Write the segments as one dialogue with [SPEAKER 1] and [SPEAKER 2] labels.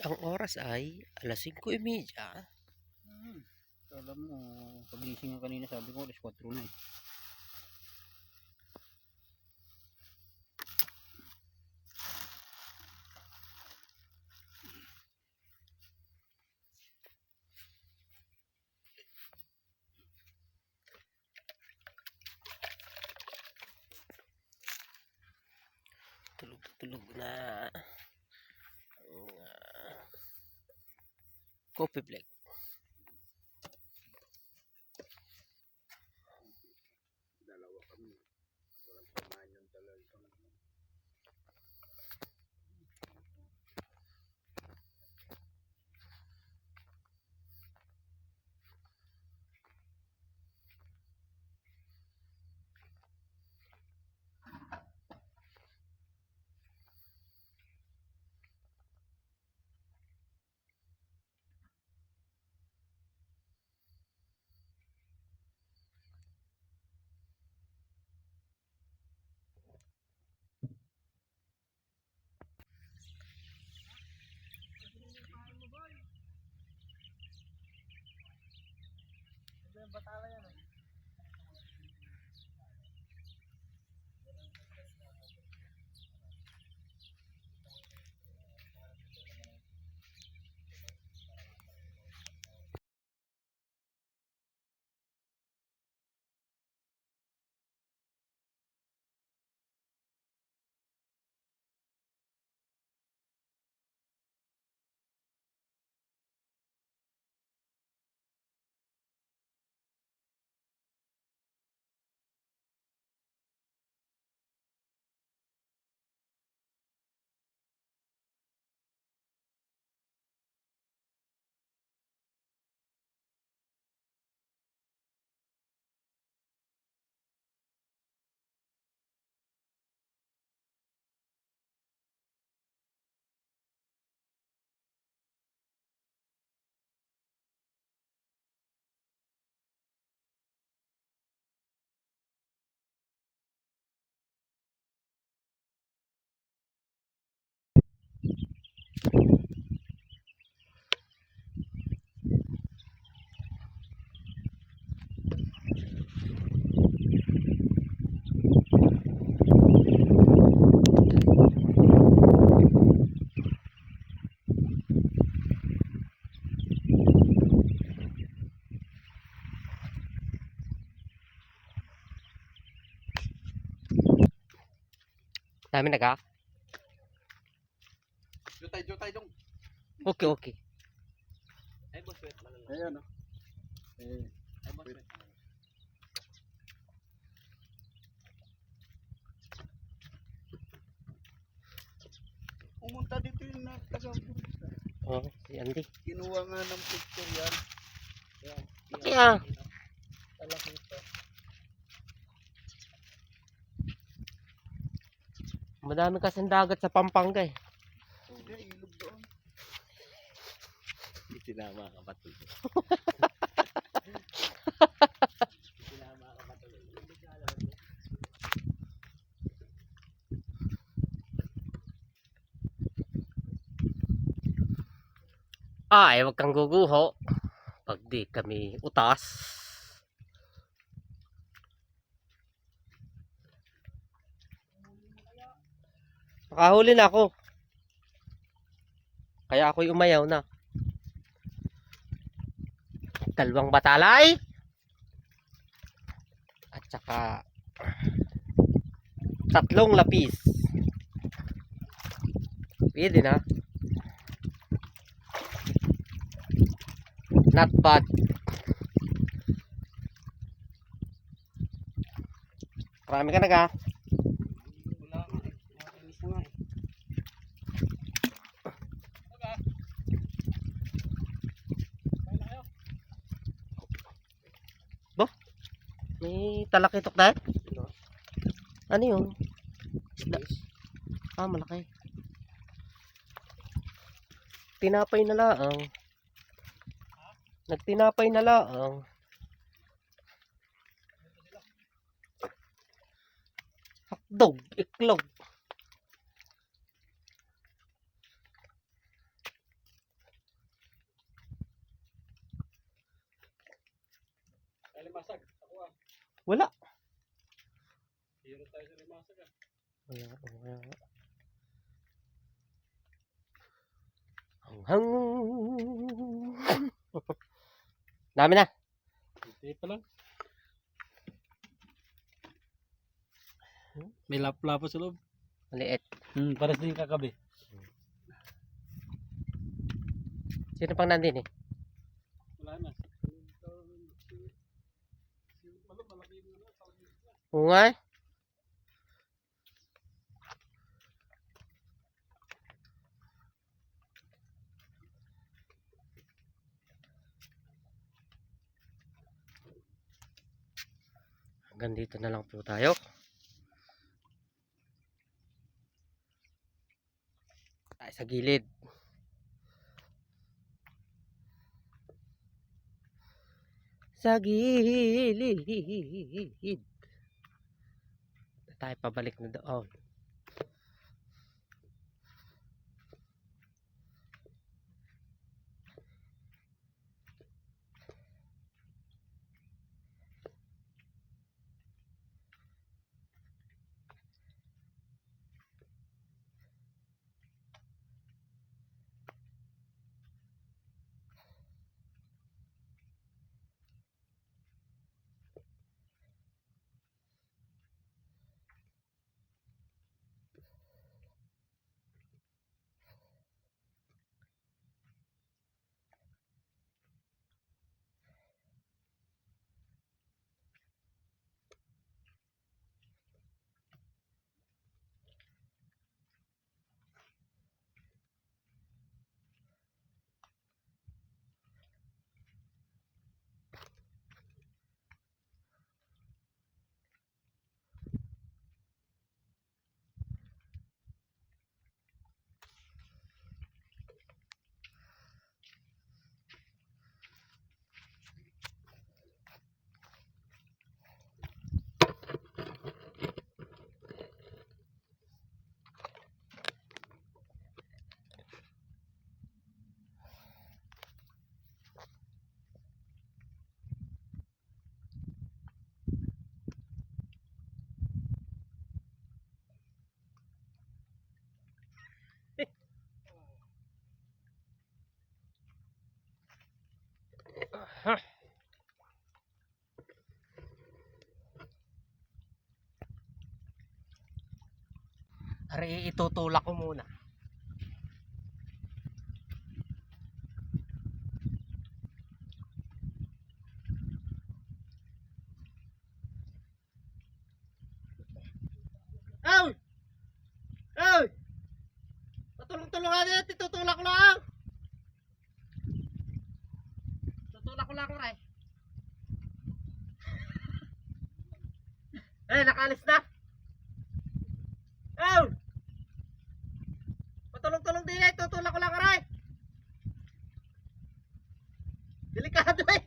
[SPEAKER 1] Ang oras ay alas 5:30.
[SPEAKER 2] Hmm. Alam mo, pagising nga kanina sabi ko alas 4 na eh.
[SPEAKER 1] Tulog na tulog na. Ang, ah, coffee black.
[SPEAKER 2] Dalawa kami. Walang samahan yung talaga.
[SPEAKER 1] Dami naga.
[SPEAKER 2] Jutay, jutay dong.
[SPEAKER 1] Okay, okay.
[SPEAKER 2] Ay, boss, wait lang. Ayan, no? Eh, ay, boss, wait. Pumunta dito yung nagtaga
[SPEAKER 1] Oh, si Andy.
[SPEAKER 2] Kinuha nga ng picture yan. Yan.
[SPEAKER 1] Kaya,
[SPEAKER 2] Talaki
[SPEAKER 1] madami kasing dagat sa Pampanga eh.
[SPEAKER 2] Hindi, ilog doon.
[SPEAKER 3] Sinama ka pa tuloy. Sinama ka pa tuloy.
[SPEAKER 1] Ay, wag kang guguho. Pag di kami utas. Nakahuli na ako. Kaya ako'y umayaw na. Dalawang batalay. At saka tatlong lapis. Pwede na. Not bad. Marami ka na ka.
[SPEAKER 2] Wala nga eh. Nakakainis na nga eh.
[SPEAKER 1] May talakitok dahil? Ano yun? Isda. Ah, malaki. Tinapay na laang. Nagtinapay na laang. Hotdog, iklog. Wala.
[SPEAKER 3] Hero tayo sa rimasa ka.
[SPEAKER 1] Wala, wala. Hang hang. Dami na.
[SPEAKER 3] Hindi pa lang. May lap-lapo sa loob.
[SPEAKER 1] Maliit.
[SPEAKER 3] Hmm, pares din kakabi.
[SPEAKER 1] Sino pang nandin eh?
[SPEAKER 3] Wala na.
[SPEAKER 1] Oo nga eh. Hanggang dito na lang po tayo. Tayo sa gilid. Sa gilid. Tayo pabalik na doon. Itutulak ko muna. Delikado eh.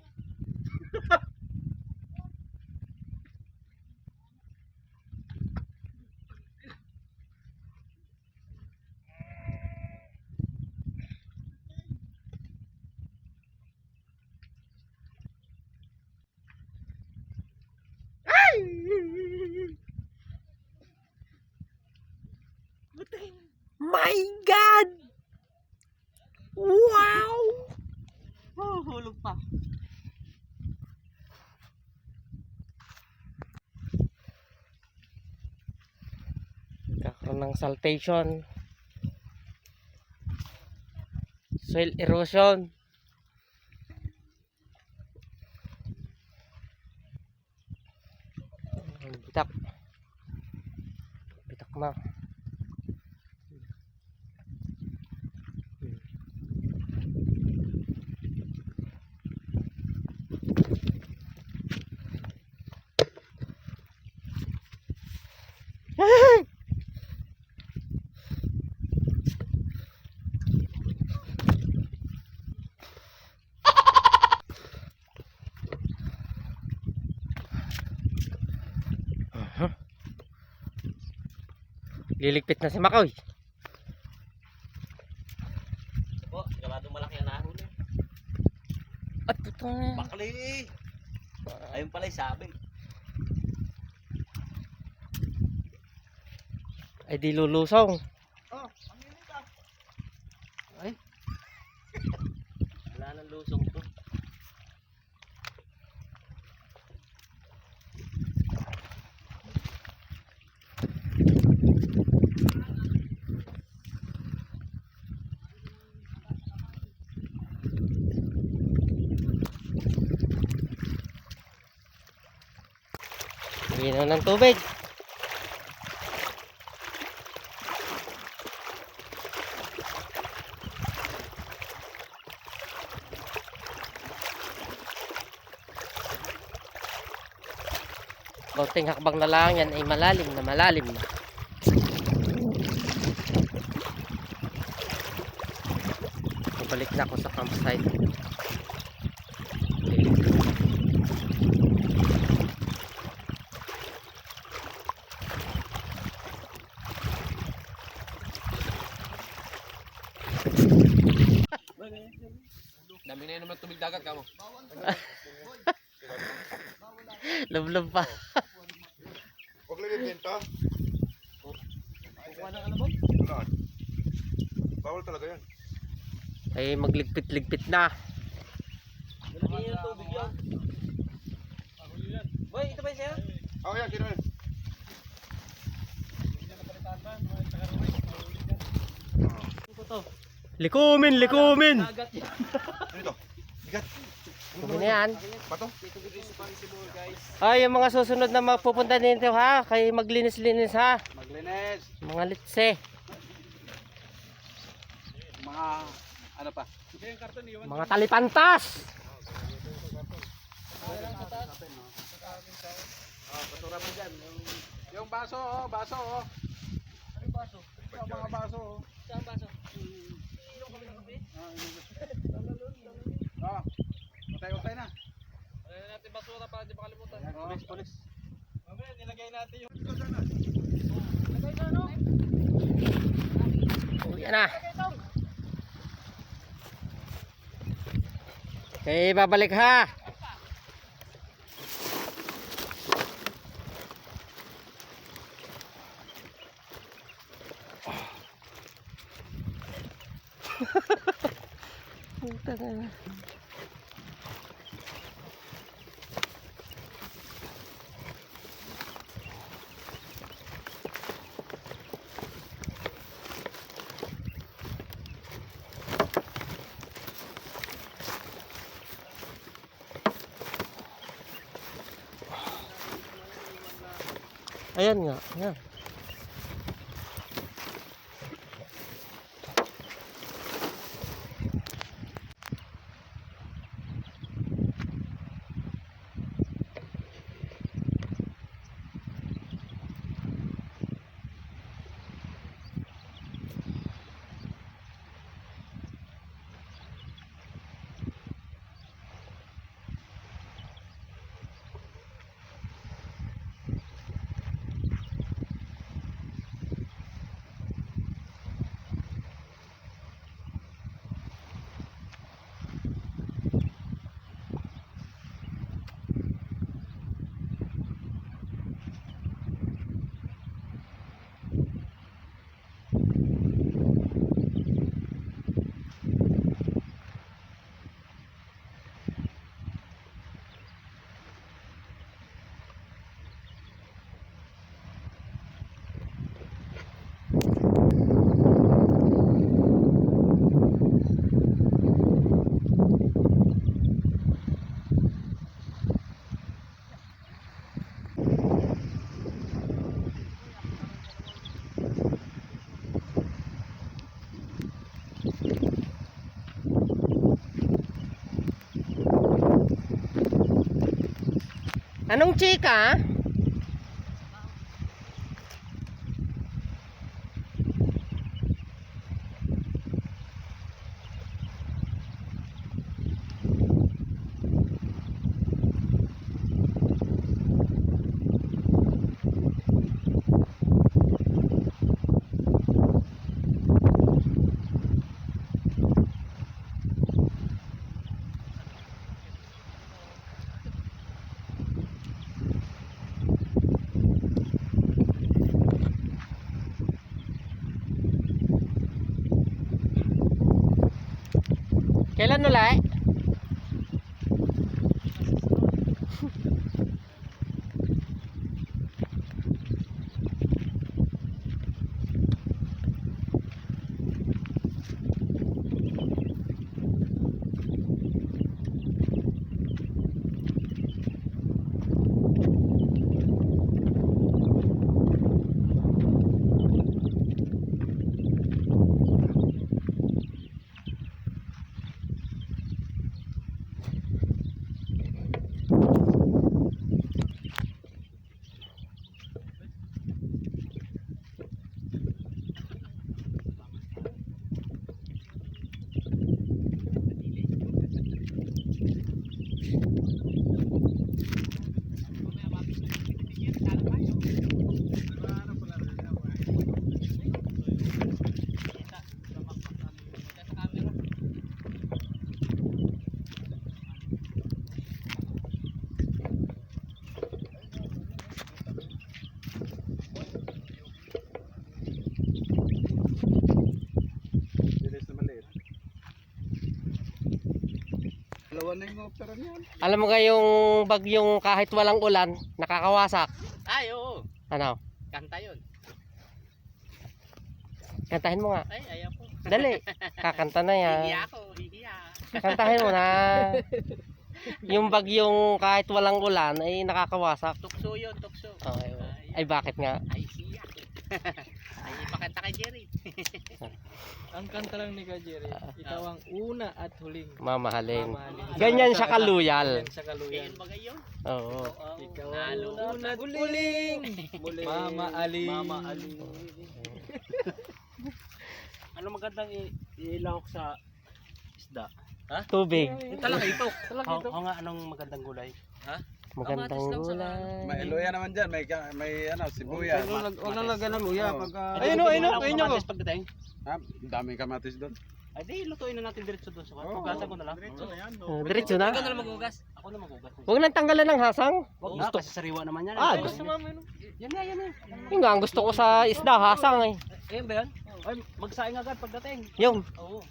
[SPEAKER 1] Ng saltation. Soil erosion. Bitak. Bitak na. Liligpit na si Makoy.
[SPEAKER 4] Po, gamadong malaki ang nahon.
[SPEAKER 1] Eh. At putong.
[SPEAKER 4] Bakli. Ayun pala yung sabi.
[SPEAKER 1] Ay di lulusong. Ginaw ng tubig. Kaunting hakbang na lang yan ay malalim na malalim na. Pabalik na ako sa campsite. Okay.
[SPEAKER 5] Dami na yun naman tubig dagat ka mo.
[SPEAKER 1] Love-love pa.
[SPEAKER 6] Huwag lang yung benta.
[SPEAKER 4] Kukuha ng ano?
[SPEAKER 6] Wala. Bawal talaga yan.
[SPEAKER 1] Ay magligpit-ligpit na.
[SPEAKER 4] Malaki yung tubig yan. Boy, ito ba yung sa'yo?
[SPEAKER 6] Oh, yan, sino yan?
[SPEAKER 1] Likumin, likumin.
[SPEAKER 6] Ano ito? Bigat.
[SPEAKER 1] Kumin na yan.
[SPEAKER 6] Pato?
[SPEAKER 1] Ay, yung mga susunod na magpupunta dito ha, kay maglinis-linis ha.
[SPEAKER 2] Maglinis.
[SPEAKER 1] Mga litse.
[SPEAKER 2] Mga ano pa?
[SPEAKER 1] Mga talipantas.
[SPEAKER 2] Yung baso oh, baso oh. Ano baso? Yung mga baso oh.
[SPEAKER 4] Saan baso?
[SPEAKER 2] Ah. Utay-utay na.
[SPEAKER 4] Ano natin basura para di makalimutan.
[SPEAKER 2] Oh. Polis, polis.
[SPEAKER 4] Mamaya, nilagay natin yung...
[SPEAKER 1] Uwi na. Okay, babalik ha. Puta na. Ayan nga, ayan. Anong chika?
[SPEAKER 2] Na yung opera niyan.
[SPEAKER 1] Alam mo yung bagyong kahit walang ulan, nakakawasak.
[SPEAKER 3] Ay, oo.
[SPEAKER 1] Ano?
[SPEAKER 3] Kanta yun.
[SPEAKER 1] Kantahin mo nga.
[SPEAKER 3] Ay, ayaw ko.
[SPEAKER 1] Dali. Kakanta na yan.
[SPEAKER 3] Hihiya ako, hihiya.
[SPEAKER 1] Kantahin mo na. Yung bagyong kahit walang ulan ay nakakawasak.
[SPEAKER 3] Tukso yun, tukso.
[SPEAKER 1] Okay. Ay bakit nga?
[SPEAKER 3] Ay, siya. Ay, ipakanta kay Jerry.
[SPEAKER 4] Ang kanta lang ni Kajeri, ikaw ang una at huling.
[SPEAKER 1] Mamahalin.
[SPEAKER 4] Mamahalin.
[SPEAKER 1] Ganyan siya kaluyal.
[SPEAKER 4] Ganyan siya kaluyan.
[SPEAKER 3] Ba ngayon?
[SPEAKER 1] Oo.
[SPEAKER 4] Ikaw
[SPEAKER 3] Nalo.
[SPEAKER 4] ang una at huling. Mama Ali.
[SPEAKER 3] Mama Ali. ano magandang ilawak sa isda?
[SPEAKER 1] Tubig.
[SPEAKER 3] Talaga ito.
[SPEAKER 4] Talaga ito.
[SPEAKER 3] Oo nga, anong magandang gulay?
[SPEAKER 1] Magandang gulay.
[SPEAKER 2] May luya naman dyan. May, ka- may ano, sibuya.
[SPEAKER 4] Huwag na lagyan ng luya. Pagka...
[SPEAKER 3] Ayun o, ayun o, ayun o.
[SPEAKER 2] Ha? Daming kamatis doon.
[SPEAKER 3] Ay, di, lutuin na natin diretso doon sa kwarto. Hugasan ko na lang. Diretso na yan.
[SPEAKER 1] Oh, diretso na.
[SPEAKER 3] Ikaw na lang maghugas. Ako na maghugas.
[SPEAKER 1] Huwag nang tanggalan ng hasang.
[SPEAKER 3] Wag na, kasi sariwa naman yan.
[SPEAKER 1] Ah, gusto-
[SPEAKER 3] Yan nga, yan nga.
[SPEAKER 1] Yun nga, ang gusto ko sa isda, hasang eh.
[SPEAKER 3] Ayun ba yan? Ay, magsaing agad pagdating.
[SPEAKER 1] Yung,
[SPEAKER 3] Oo.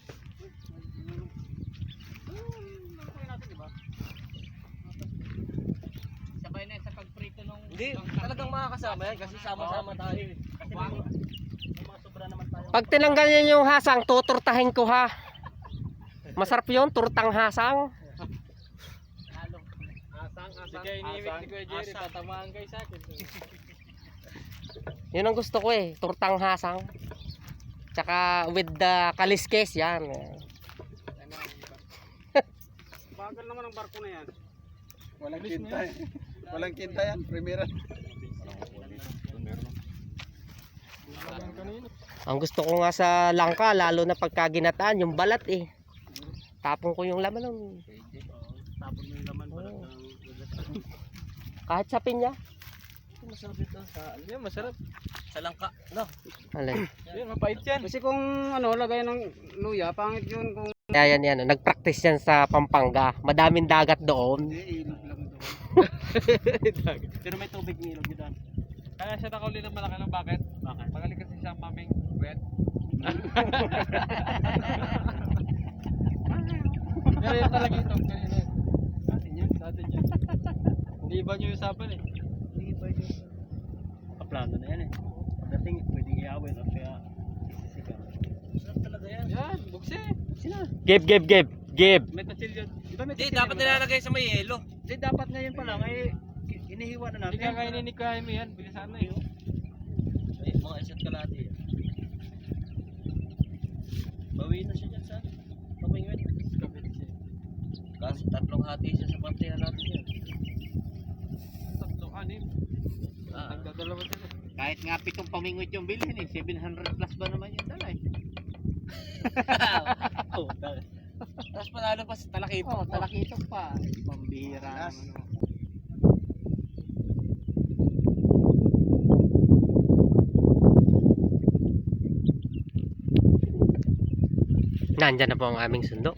[SPEAKER 3] Sabay na sa pagprito nung...
[SPEAKER 4] Hindi, talagang makakasama yan kasi sama-sama tayo.
[SPEAKER 3] Kasi mga, sobra naman tayo.
[SPEAKER 1] pag tinanggal niya yung hasang, tuturtahin ko ha. Masarap yun, turtang hasang.
[SPEAKER 3] Asang, asang.
[SPEAKER 4] Sige, iniimik ni Kuya Jerry, tatamaan kayo sa akin.
[SPEAKER 1] Yun ang gusto ko eh, turtang hasang. Tsaka with the kaliskes, yan.
[SPEAKER 3] Bagal naman ang barko na yan.
[SPEAKER 2] Walang kinta eh. Walang kinta yan. Primera.
[SPEAKER 1] Ang gusto ko nga sa langka, lalo na pagka ginataan, yung balat eh. Tapon ko yung laman nun.
[SPEAKER 3] Tapon mo yung laman pala.
[SPEAKER 1] Oo. Kahit sa pinya.
[SPEAKER 4] Masarap ito. Sa, yan, masarap.
[SPEAKER 3] Sa langka. No.
[SPEAKER 1] Alay.
[SPEAKER 4] Yan, mapait yan.
[SPEAKER 3] Kasi kung ano, lagay ng luya, pangit yun kung...
[SPEAKER 1] Kaya yan yan, nag-practice yan sa Pampanga. Madaming dagat doon.
[SPEAKER 3] Lang. Pero may tubig ng ilog dito.
[SPEAKER 4] Kaya siya nakauli ng malaki ng bakit?
[SPEAKER 3] Bakit?
[SPEAKER 4] Magaling kasi siya maming wet. Pero yun talaga ito. Kanina. Atin yan. Atin yan. Hindi iba niyo usapan eh.
[SPEAKER 3] Hindi pa yun. Nakaplano na yan eh. Pagdating, pwedeng iawin o kaya sisisigaw. Sarap talaga yan.
[SPEAKER 4] Yan, bukse.
[SPEAKER 3] Sina?
[SPEAKER 1] Give, give, give. Give.
[SPEAKER 4] May tatsil yun. May
[SPEAKER 3] Hindi,
[SPEAKER 4] tatsil
[SPEAKER 3] dapat nilalagay sa may yelo. Hindi, dapat ngayon pa lang ay inihiwa na natin.
[SPEAKER 4] Hindi ka kainin ni Jaime yan. Bilisan na yun.
[SPEAKER 3] Ay, mga isa't kalati. Bawi na siya dyan sa
[SPEAKER 4] siya.
[SPEAKER 3] Kasi tatlong hati siya sa partihan natin yan.
[SPEAKER 4] Tatlo, anim.
[SPEAKER 3] Ah.
[SPEAKER 4] Nagdadalawa sila.
[SPEAKER 3] Kahit nga pitong pamingwit yung bilhin eh, 700 plus ba naman yung dala eh. oh, dala. Tapos panalo pa sa talakito. Oh, talakito pa. Pambihira.
[SPEAKER 2] Yes.
[SPEAKER 3] naman.
[SPEAKER 1] Nandyan na po ang aming sundo.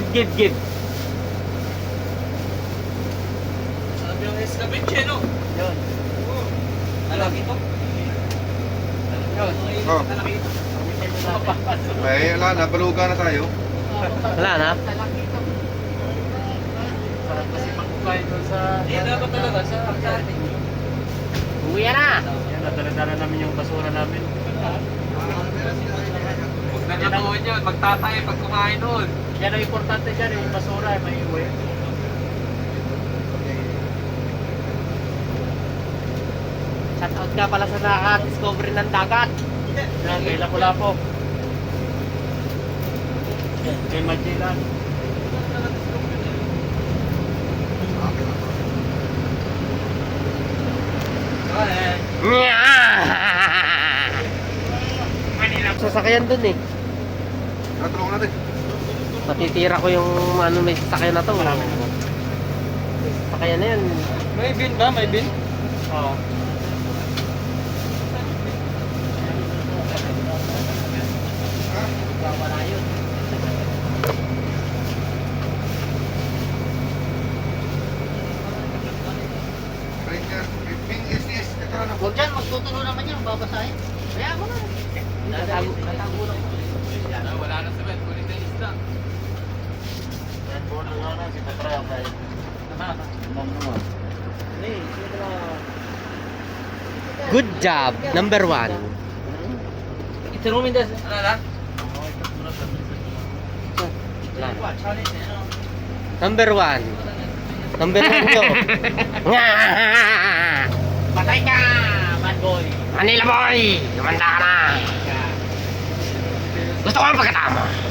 [SPEAKER 1] Give, give, give.
[SPEAKER 5] Sabi yung escabit no?
[SPEAKER 3] Yun.
[SPEAKER 5] Alam ito?
[SPEAKER 3] Yun.
[SPEAKER 2] Oh.
[SPEAKER 3] Talaki ito.
[SPEAKER 2] Ay, wala na. Baluga na tayo.
[SPEAKER 1] Wala na.
[SPEAKER 4] Sarap kasi magkukain doon sa...
[SPEAKER 5] Hindi dapat talaga sa pagkain.
[SPEAKER 1] Uwi na.
[SPEAKER 3] Yan, nadala-dala namin yung basura namin.
[SPEAKER 5] Huwag na natuon yun. Magtatay pag kumain nun.
[SPEAKER 3] Yan ang importante dyan, yung basura ay may iwi.
[SPEAKER 1] Shout out nga pala sa naka-discovery ng dagat.
[SPEAKER 3] Yan, kay Lapu-Lapu. Kay Magellan.
[SPEAKER 1] Sasakyan dun eh.
[SPEAKER 2] Natulungan natin.
[SPEAKER 1] Matitira ko yung ano may sasakyan na to.
[SPEAKER 3] Marami na.
[SPEAKER 1] Sasakyan na yan.
[SPEAKER 4] May bin ba? May bin?
[SPEAKER 3] Oo.
[SPEAKER 2] Na.
[SPEAKER 3] Huwag dyan, magtutulo naman yan, babasahin. Kaya mo na.
[SPEAKER 1] Lang.
[SPEAKER 5] Ah, Wala na sa bed. Kulit na isda.
[SPEAKER 3] Yan, bono nga na, si Patraya kay. Mom naman.
[SPEAKER 1] Good job. Number one.
[SPEAKER 5] Iturumin das. Ano na?
[SPEAKER 1] Number one. Number one ko.
[SPEAKER 3] Patay ka, bad boy.
[SPEAKER 1] Manila boy! Lumanda ka na! Gusto ko ang pagkatama.